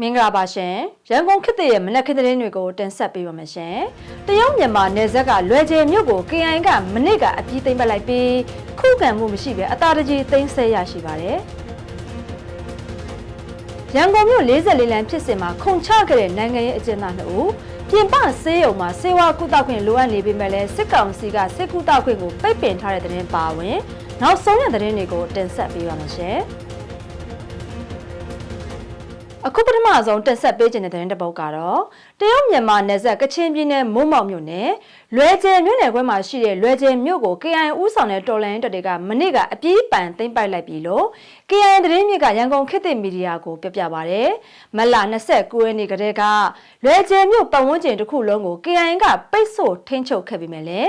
မင်္ဂလာပါရှင်ရန်ကုန်ခေတ်သစ်ရဲ့မနက်ခင်းသတင်းတွေကိုတင်ဆက်ပေးပါမယ်ရှင်တရုတ်မြန်မာနယ်စပ်ကလွယ်ကျယ်မြို့ကို KI ကမနစ်ကအပြီးသိမ်းပတ်လိုက်ပြီးခုခံမှုမရှိဘဲအသာတကြီးသိမ်းဆဲရရှိပါတယ်ရန်ကုန်မြို့44လမ်းဖြစ်စဉ်မှာခုံချခဲ့တဲ့နိုင်ငံရေးအကျဉ်းသား2ဦးပြင်ပဆေးရုံမှာစေဝါကုသခွင့်လိုအပ်နေပေမဲ့လည်းစစ်ကောင်စီကစစ်ကုသခွင့်ကိုပိတ်ပင်ထားတဲ့သတင်းပါဝင် နောက်ဆုံးရသတင်းတွေကိုတင်ဆက်ပေးပါမယ်ရှင် အခုပထမဆုံးတက်ဆက်ပေးခြင်းတဲ့သတင်းတစ်ပုဒ်ကတော့တရုတ်မြန်မာနယ်စပ်ကချင်ပြည်နယ်မုံမောက်မြို့နယ်လွယ်ကျယ်မြို့နယ်ခွဲမှာရှိတဲ့လွယ်ကျယ်မြို့ကို KIA ဦးဆောင်တဲ့တော်လန်တပ်တွေကမနေ့ကအပြေးပန်သိမ်းပိုက်လိုက်ပြီလို့ KIA သတင်းမြစ်ကရန်ကုန်ခေတ်သစ်မီဒီယာကိုပြပြပါဗျ။မလ29ရက်နေ့ကတည်းကလွယ်ကျယ်မြို့ပတ်ဝန်းကျင်တစ်ခုလုံးကို KIA ကပိတ်ဆို့ထိန်းချုပ်ခဲ့ပြီးမြဲလေ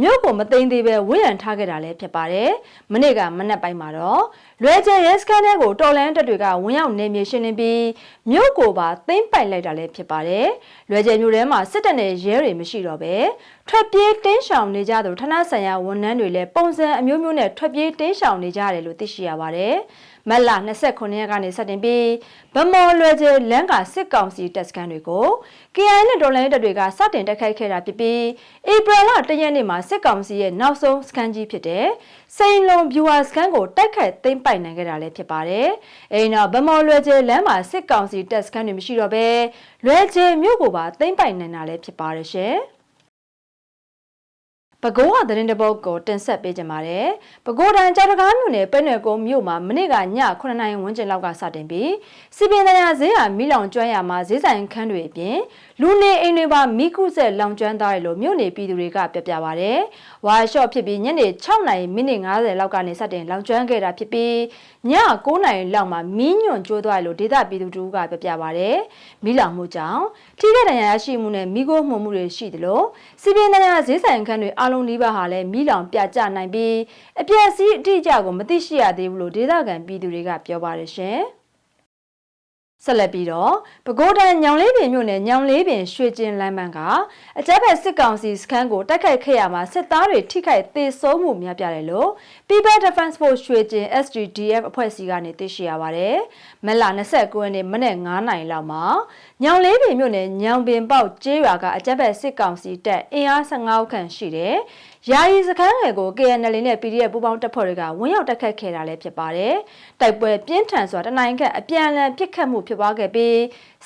မြို့ကိုမသိမ်းသေးပဲဝိရန်ထားခဲ့တာလည်းဖြစ်ပါတယ်။မနေ့ကမနက်ပိုင်းမှာတော့လွယ်ကျယ်ရဲစခန်းထဲကိုတော်လန်တပ်တွေကဝင်ရောက်နေမြေရှင်းလင်းပြီးမြို့ကိုပါသိမ်းပိုက်လိုက်တာလည်းဖြစ်ပါတယ်။လွယ်ကျယ်မြို့ထဲမှာစစ်တပ်နဲ့ရဲတွေမရှိတော့ပဲ ထွက်ပြေးတင်းရှောင်နေကြသူဌာနဆိုင်ရာဝန်ထမ်းတွေလည်းပုံစံအမျိုးမျိုးနဲ့ထွက်ပြေးတင်းရှောင်နေကြရတယ်လို့သိရှိရပါတယ်။မက်လာ29ရက်ကနေစတင်ပြီးဗမော်လွယ်ကျယ်လန်ကာစစ်ကောင်စီတပ်စခန်းတွေကို KI နဲ့ဒေါ်လာရေးတပ်တွေကစတင်တိုက်ခိုက်ခဲ့တာဖြစ်ပြီးဧပြီလ1ရက်နေ့မှာစစ်ကောင်စီရဲ့နောက်ဆုံးစခန်းကြီးဖြစ်တဲ့စိန်လုံဗျူဟာစခန်းကိုတိုက်ခိုက်သိမ်းပိုက်နိုင်ခဲ့တာလည်းဖြစ်ပါတယ်။အဲဒီနောက်ဗမော်လွယ်ကျယ်လမ်းမှာစစ်ကောင်စီတပ်စခန်းတွေမရှိတော့ဘဲလွယ်ကျယ်မြို့ကိုပါသိမ်းပိုက်နိုင်တာလည်းဖြစ်ပါတယ်ရှင်။ ပဲခူးကသတင်းတပုတ်ကိုတင်ဆက်ပေးကြပါမယ်။ပဲခူးတိုင်းကြောက်တကားမြို့နယ်ပဲနယ်ကုန်းမြို့မှာမနေ့ကည9နာရီဝန်းကျင်လောက်ကစတင်ပြီးစီပင်တရားဈေးဟာမိလောင်ကျွမ်းရမှာဈေးဆိုင်ခန်းတွေအပြင်လူနေအိမ်တွေပါမိကုဆက်လောင်ကျွမ်းသွားတယ်လို့မြို့နယ်ပြည်သူတွေကပြပြပါဗျ။ဝါရှော့ဖြစ်ပြီးညနေ6နာရီမိနစ်50လောက်ကနေစတင်လောင်ကျွမ်းခဲ့တာဖြစ်ပြီးည9နာရီလောက်မှာမီးညွန့်ကျိုးသွားတယ်လို့ဒေသပြည်သူတို့ကပြပြပါဗျ။မိလောင်မှုကြောင့်ထိခိုက်ဒဏ်ရာရရှိမှုနဲ့မိခိုးမှုမှုတွေရှိတယ်လို့စီပင်တရားဈေးဆိုင်ခန်းတွေအလုံးနီးပါးဟာလည်းမိလောင်ပြကျနိုင်ပြီးအပြည့်အစည်းအတိအကျကိုမသိရှိရသေးဘူးလို့ဒေသခံပြည်သူတွေကပြောပါတယ်ရှင်။ ဆက်လက်ပြီးတော့ပဲခူးတိုင်းညောင်လေးပင်မြို့နယ်ညောင်လေးပင်ရွှေကျင်လမ်းမန်းကအကြမ်းဖက်စစ်ကောင်စီစခန်းကိုတိုက်ခိုက်ခဲ့ရမှာစစ်သားတွေထိခိုက်သေဆုံးမှုများပြတယ်လို့ People Defense Force ရွှေကျင် SDDF အဖွဲ့အစည်းကနေသိရှိရပါတယ်။မလ29ရက်နေ့မနေ့9နာရီလောက်မှာညောင်လေးပင်မြို့နယ်ညောင်ပင်ပေါက်ကျေးရွာကအကြမ်းဖက်စစ်ကောင်စီတပ်အင်အား15ဦးခန့်ရှိတယ်။ ယာယီစခန်းငယ်ကို KNL နဲ့ PDF ပူးပေါင်းတပ်ဖွဲ့တွေကဝင်ရောက်တိုက်ခတ်ခဲ့တာလည်းဖြစ်ပါတယ်။တိုက်ပွဲပြင်းထန်စွာတနိုင်ခန့်အပြန်အလှန်ပစ်ခတ်မှုဖြစ်ပွားခဲ့ပြီး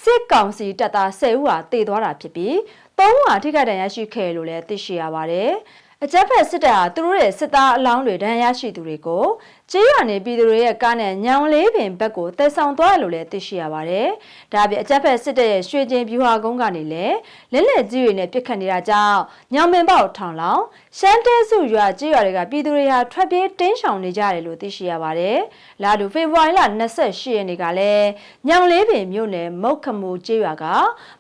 စစ်ကောင်စီတပ်သား10ဦးဟာတေသွားတာဖြစ်ပြီး3ဦးဟာထိခိုက်ဒဏ်ရာရှိခဲ့လို့လည်းသိရှိရပါတယ်။ အကြက်ဖက်စစ်တပ်ဟာသူတို့ရဲ့စစ်သားအလောင်းတွေဒဏ်ရာရှိသူတွေကိုကျေးရွာနေပြည်သူတွေရဲ့ကားနဲ့ညောင်လေးပင်ဘက်ကိုတက်ဆောင်သွားတယ်လို့လည်းသိရှိရပါတယ်။ဒါပြင်အကြက်ဖက်စစ်တပ်ရဲ့ရွှေကျင်ပြူဟာကုန်းကနေလည်းလက်လက်ကြီးတွေနဲ့ပြစ်ခတ်နေတာကြောင့်ညောင်ပင်ပေါက်ထောင်လောင်ရှမ်းတဲစုရွာကျေးရွာတွေကပြည်သူတွေဟာထွက်ပြေးတင်းရှောင်နေကြတယ်လို့သိရှိရပါတယ်။လာတူဖေဖော်ဝါရီလ28ရက်နေ့ကလည်းညောင်လေးပင်မြို့နယ်မုတ်ခမူကျေးရွာက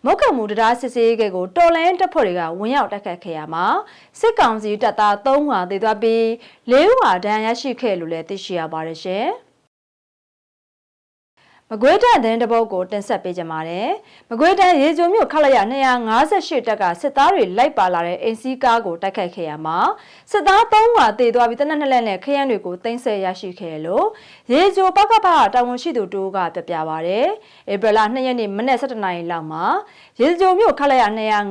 မုတ်ခမူတရားစစ်စေးကဲကိုတော်လန်တပ်ဖွဲ့တွေကဝင်ရောက်တိုက်ခတ်ခဲ့ရမှာစစ်ကောင်စီတပ်သား3ဦးဟာသေသွားပြီး4ဦးဟာဒဏ်ရာရရှိခဲ့လို့လည်းသိရှိရပါတယ်ရှင်။ မကွေးတန်တဲ့တပုတ်ကိုတင်ဆက်ပေးကြပါမယ်။မကွေးတန်ရေကြိုမြို့ခလိုက်ရ258တက်ကစစ်သားတွေလိုက်ပါလာတဲ့အင်စီကားကိုတိုက်ခိုက်ခဲ့ရမှာစစ်သား3ဦးဟာတေသွားပြီးတနက်နှစ်လက်နဲ့ခရမ်းတွေကိုတင်ဆက်ရရှိခဲ့လို့ရေကြိုပကပတာဝန်ရှိသူတို့ကပြပြပါဗျ။ဧပြီလ2ရက်နေ့မနေ့17နာရီလောက်မှာရေကြိုမြို့ခလိုက်ရ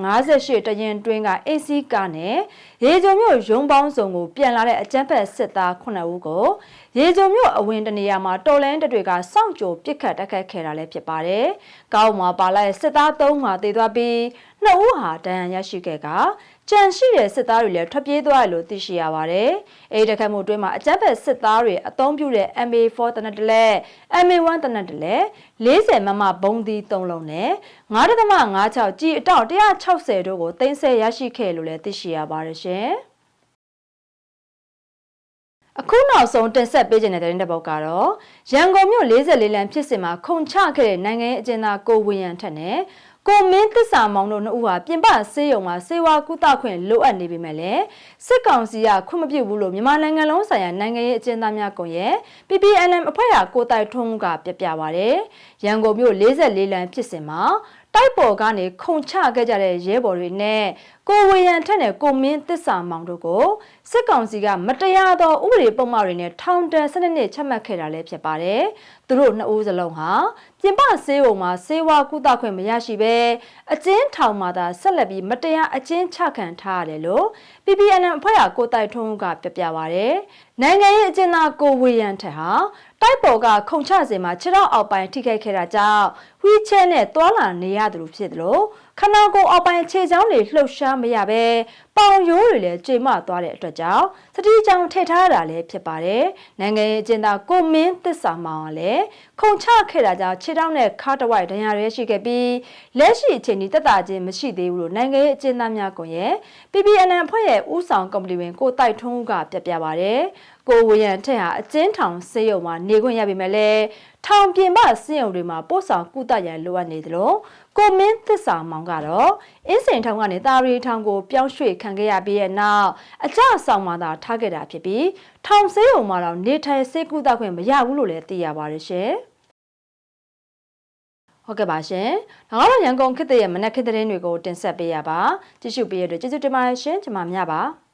258တရင်တွင်းကအင်စီကားနဲ့ရေကြိုမြို့ရုံးပေါင်းစုံကိုပြန်လာတဲ့အကြမ်းဖက်စစ်သား9ဦးကိုရေကြိုမြို့အဝင်တနေရာမှာတော်လန်းတပ်တွေကစောင့်ကြိုပစ်ခတ်တိုက်ခိုက်ခဲ့တာလည်းဖြစ်ပါတယ်။ကောင်းမှာပါလာတဲ့စစ်သား3ဦးဟာတေသွားပြီး2ဦးဟာဒဏ်ရာရရှိခဲ့ကကြံရှိတဲ့စစ်သားတွေလည်းထွက်ပြေးသွားတယ်လို့သိရှိရပါတယ်။အဲဒီတခတ်မှုအတွင်းမှာအကြမ်းဖက်စစ်သားတွေအုံပြုတဲ့ MA4 တနက်တလဲ MA1 တနက်တလဲ40မမဘုံသီး3လုံးနဲ့9.56ကြီးအတောက်160တို့ကိုတင်ဆက်ရရှိခဲ့လို့လည်းသိရှိရပါတယ်ရှင်။ အခုနောက်ဆုံးတင်ဆက်ပေးခြင်းတဲ့တဲ့ဘောက်ကတော့ရန်ကုန်မြို့44လမ်းဖြစ်စဉ်မှာခုံချခဲ့တဲ့နိုင်ငံရေးအကျဉ်းသားကိုဝင်းရန်ထက်နဲ့ကိုမင်းသစ္စာမောင်တို့နှစ်ဦးဟာပြင်ပဆေးရုံမှာစေဝါကုသခွင့်လိုအပ်နေပေမဲ့လည်းစစ်ကောင်စီကခွင့်မပြုဘူးလို့မြန်မာနိုင်ငံလုံးဆိုင်ရာနိုင်ငံရေးအကျဉ်းသားများကွန်ရက် PPNM အဖွဲ့ဟာကိုတိုင်ထွန်းကပြပြပါဗျ။ရန်ကုန်မြို့44လမ်းဖြစ်စဉ်မှာ တိုက်ပေါ်ကနေခုန်ချခဲ့ကြတဲ့ရဲဘော်တွေနဲ့ကိုဝေယံထက်နဲ့ကိုမင်းသစ္စာမောင်တို့ကိုစစ်ကောင်စီကမတရားသောဥပဒေပုံမှန်တွေနဲ့ထောင်ဒဏ်12နှစ်ချမှတ်ခဲ့တာလည်းဖြစ်ပါတယ်။သူတို့နှစ်ဦးစလုံးဟာပြင်ပဆေးရုံမှာဆေးဝါးကုသခွင့်မရရှိဘဲအကျဉ်းထောင်မှာသာဆက်လက်ပြီးမတရားအကျဉ်းချခံထားရတယ်လို့ PPN အဖွဲ့ကကိုတိုက်ထွန်းဦးကပြပြပါဗျ။နိုင်ငံရေးအကျဉ်းသားကိုဝေယံထက်ဟာတိုက်ပေါ်ကခုံချစဉ်မှာခြေထောက်အောက်ပိုင်းထိခိုက်ခဲ့တာကြောင့်ဝီ ချဲနဲ့တွာလာနေရသူလို့ဖြစ်တယ်လို့ခနာကိုအောက်ပိုင်းခြေချောင်းတွေလှုပ်ရှားမရပဲပေါင်ရိုးတွေလည်းကြေမသွားတဲ့အတွက်ကြောင့်စတိကြောင်ထည့်ထားတာလည်းဖြစ်ပါတယ်။နိုင်ငံရေးအကျဉ်းသားကိုမင်းသစ္စာမောင်ကလည်းခုံချခဲ့တာကြောင့်ခြေထောက်နဲ့ခါတဝိုက်ဒဏ်ရာတွေရှိခဲ့ပြီးလက်ရှိအချိန်ဒီတက်တာချင်းမရှိသေးဘူးလို့နိုင်ငံရေးအကျဉ်းသားများကွန်ရဲ့ PPN အဖွဲ့ရဲ့ဦးဆောင်ကော်မတီဝင်ကိုတိုက်ထွန်းဦးကပြပြပါတယ်။ ကိုဝရံထက်ဟာအကျဉ်းထောင်စေယုံမှာနေခွင့်ရပြီမဲ့လည်းထောင်ပြင်ပစေယုံတွေမှာပို့ဆောင်ကုသရန်လိုအပ်နေသလိုကိုမင်းသစ္စာမောင်ကတော့အင်းစင်ထောင်ကနေတာရီထောင်ကိုပြောင်းရွှေ့ခံခဲ့ရပြီးတဲ့နောက်အကြဆောင်မှသာထားခဲ့တာဖြစ်ပြီးထောင်စေယုံမှာတော့နေထိုင်စေကုသခွင့်မရဘူးလို့လည်းသိရပါတယ်ရှင်။ဟုတ်ကဲ့ပါရှင်။ဒါကတော့ရန်ကုန်ခေတ်သစ်ရဲ့မနက်ခေတ်သတင်းတွေကိုတင်ဆက်ပေးရပါ။ကြည့်ရှုပေးရတဲ့ကျေးဇူးတင်ပါတယ်ရှင်။ကျွန်မမြပါ။